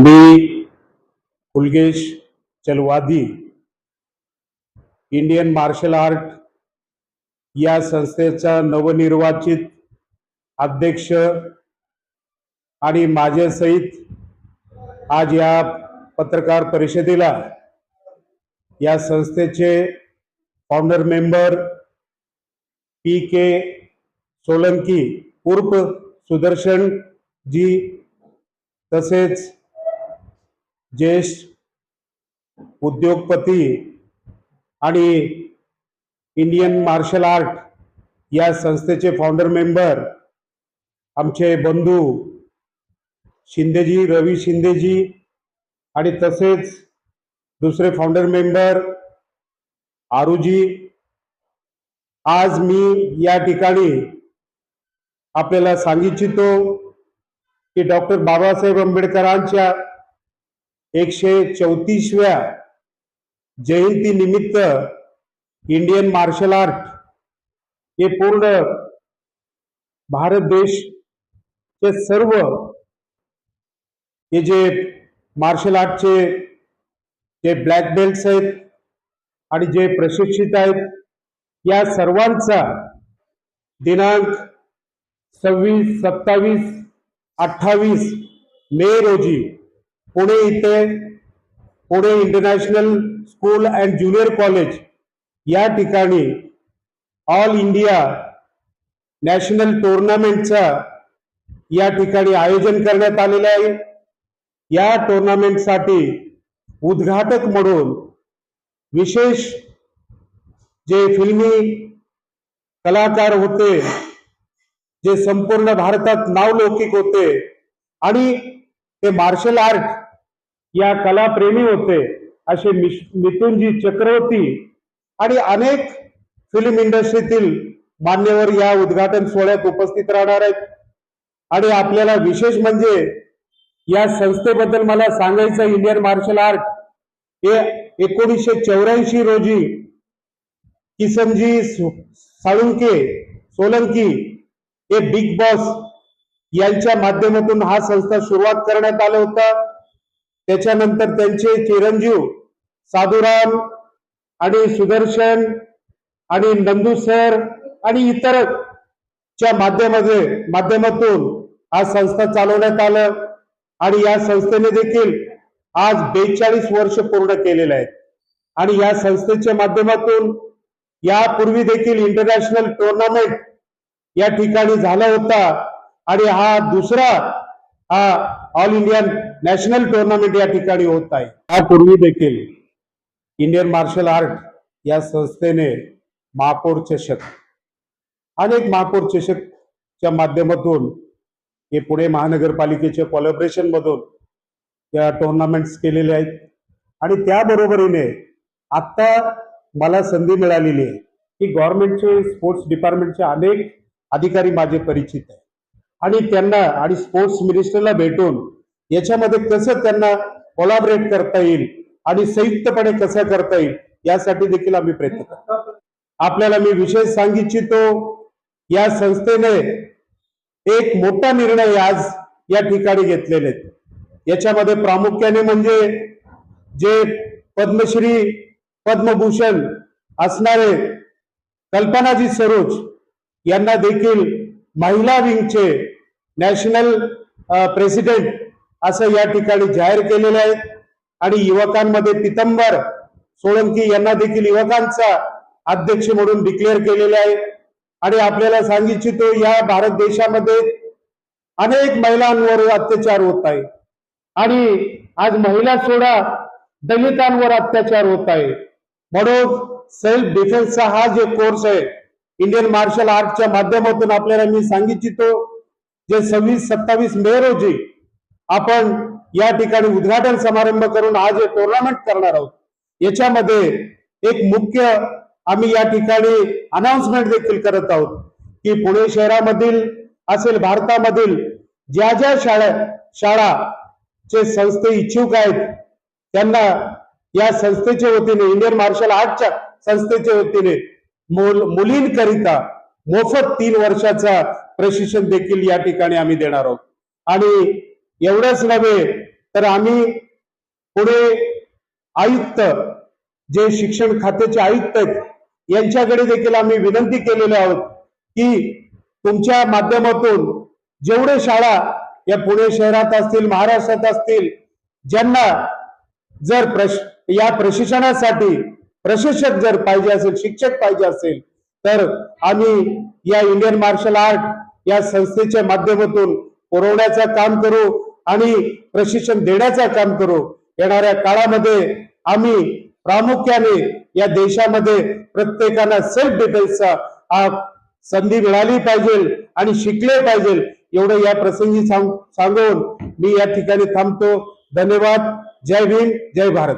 मी Kulgesh Chalwadi Indian martial art या संस्थेचा नवनिर्वाचित अध्यक्ष आणि माझ्यासहित आज या पत्रकार परिषदेला या संस्थेचे founder member P K Solanki उर्फ सुदर्शन जी तसेच ज्येष्ठ उद्योगपती आणि इंडियन मार्शल आर्ट या संस्थेचे फाउंडर मेंबर आमचे बंधू शिंदेजी रवी शिंदेजी आणि तसेच दुसरे फाउंडर मेंबर आरुजी. आज मी या ठिकाणी आपल्याला सांगू इच्छितो की डॉक्टर बाबासाहेब आंबेडकरांच्या एकशे चौतीसव्या जयंती निमित्त इंडियन मार्शल आर्ट हे पूर्ण भारत देशचे सर्व हे जे मार्शल आर्टचे जे ब्लॅक बेल्ट्स आहेत आणि जे प्रशिक्षित आहेत या सर्वांचा दिनांक सव्वीस सत्तावीस अठ्ठावीस मे रोजी पुणे इथे Pune international school and junior college या ठिकाणी ऑल इंडिया नॅशनल टुर्नामेंटचा या ठिकाणी आयोजन करण्यात आलेलं आहे. या टुर्नामेंटसाठी उद्घाटक म्हणून विशेष जे फिल्मी कलाकार होते जे संपूर्ण भारतात नावलौकिक होते आणि ते मार्शल आर्ट या कलाप्रेमी होते असे मिथुनजी चक्रवर्ती आणि अनेक फिल्म इंडस्ट्रीतील मान्यवर या उद्घाटन सोहळ्यात उपस्थित राहणार आहेत. आणि आपल्याला विशेष म्हणजे या संस्थेबद्दल मला सांगायचं इंडियन मार्शल आर्ट हे एकोणीसशे चौऱ्याऐंशी रोजी किसनजी साळुंके सोलंकी हे बिग बॉस यांच्या माध्यमातून हा संस्था सुरुवात करण्यात आला होता. त्याच्यानंतर त्यांचे चिरंजीव साधुराम आणि सुदर्शन आणि नंदू सर आणि इतर च्या माध्यमाचे माध्यमातून हा संस्था चालवण्यात आलं. आणि या संस्थेने देखील आज बेचाळीस वर्ष पूर्ण केलेले आहेत. आणि या संस्थेच्या माध्यमातून यापूर्वी देखील इंटरनॅशनल टुर्नामेंट या ठिकाणी झाला होता. आणि हा दुसरा हा ऑल इंडिया नॅशनल टुर्नामेंट या ठिकाणी होत आहे. यापूर्वी देखील इंडियन मार्शल आर्ट या संस्थेने महापौर चषक अनेक महापौर चषकच्या माध्यमातून हे पुणे महानगरपालिकेच्या कॉलॅबरेशनमधून या टुर्नामेंट्स केलेले आहेत. आणि त्याबरोबरीने आता मला संधी मिळालेली आहे की गव्हर्नमेंटचे स्पोर्ट्स डिपार्टमेंटचे अनेक अधिकारी माझे परिचित आहेत. आणि त्यांना आणि स्पोर्ट्स मिनिस्टरला भेटून याच्यामध्ये कसं त्यांना कोलॅबरेट करता येईल आणि संयुक्तपणे कसं करता येईल यासाठी देखील आम्ही प्रयत्न करतो. आपल्याला मी विशेष सांगू इच्छितो या संस्थेने एक मोठा निर्णय आज या ठिकाणी घेतलेले आहेत याच्यामध्ये प्रामुख्याने म्हणजे जे पद्मश्री पद्मभूषण असणारे कल्पनाजी सरोज यांना देखील महिला विंगचे नॅशनल प्रेसिडेंट असं या ठिकाणी जाहीर केलेलं आहे. आणि युवकांमध्ये पितंबर सोळंकी यांना देखील युवकांचा अध्यक्ष म्हणून डिक्लेअर केलेले आहे. आणि आपल्याला सांगू इच्छितो या भारत देशामध्ये अनेक महिलांवर अत्याचार होत आहे. आणि आज महिला सोडा दलितांवर अत्याचार होत आहे. म्हणून सेल्फ डिफेन्सचा हा जे कोर्स आहे इंडियन मार्शल आर्टच्या माध्यमातून आपल्याला मी सांगू इच्छितो जे सव्वीस सत्तावीस मे रोजी आपण या ठिकाणी उद्घाटन समारंभ करून आज हे टुर्नामेंट करणार आहोत. याच्यामध्ये एक मुख्य आम्ही या ठिकाणी अनाउन्समेंट देखील करत आहोत की पुणे शहरामधील असेल भारतामधील ज्या ज्या शाळा शाळा चे संस्थे इच्छुक आहेत त्यांना या संस्थेच्या वतीने इंडियन मार्शल आर्टच्या संस्थेच्या वतीने मुल मुलींकरिता मोफत तीन वर्षाचा प्रशिक्षण देखील या ठिकाणी आम्ही देणार आहोत. आणि एवढंच नव्हे तर आम्ही पुढे आयुक्त जे शिक्षण खात्याचे आयुक्त आहेत यांच्याकडे देखील आम्ही विनंती केलेली आहोत की तुमच्या माध्यमातून जेवढे शाळा या पुणे शहरात असतील महाराष्ट्रात असतील ज्यांना जर प्रश या प्रशिक्षणासाठी प्रशिक्षक जर पाहिजे असेल शिक्षक पाहिजे असेल तर आम्ही या इंडियन मार्शल आर्ट या संस्थेच्या माध्यमातून पुरवण्याचं काम करू आणि प्रशिक्षण देण्याचं काम करू. येणाऱ्या काळामध्ये आम्ही प्रामुख्याने या देशामध्ये प्रत्येकाला सेल्फ डिफेन्सचा हा संधी मिळाली पाहिजे आणि शिकले पाहिजे एवढं या प्रसंगी सांगून मी या ठिकाणी थांबतो. धन्यवाद. जय भीम. जय भारत.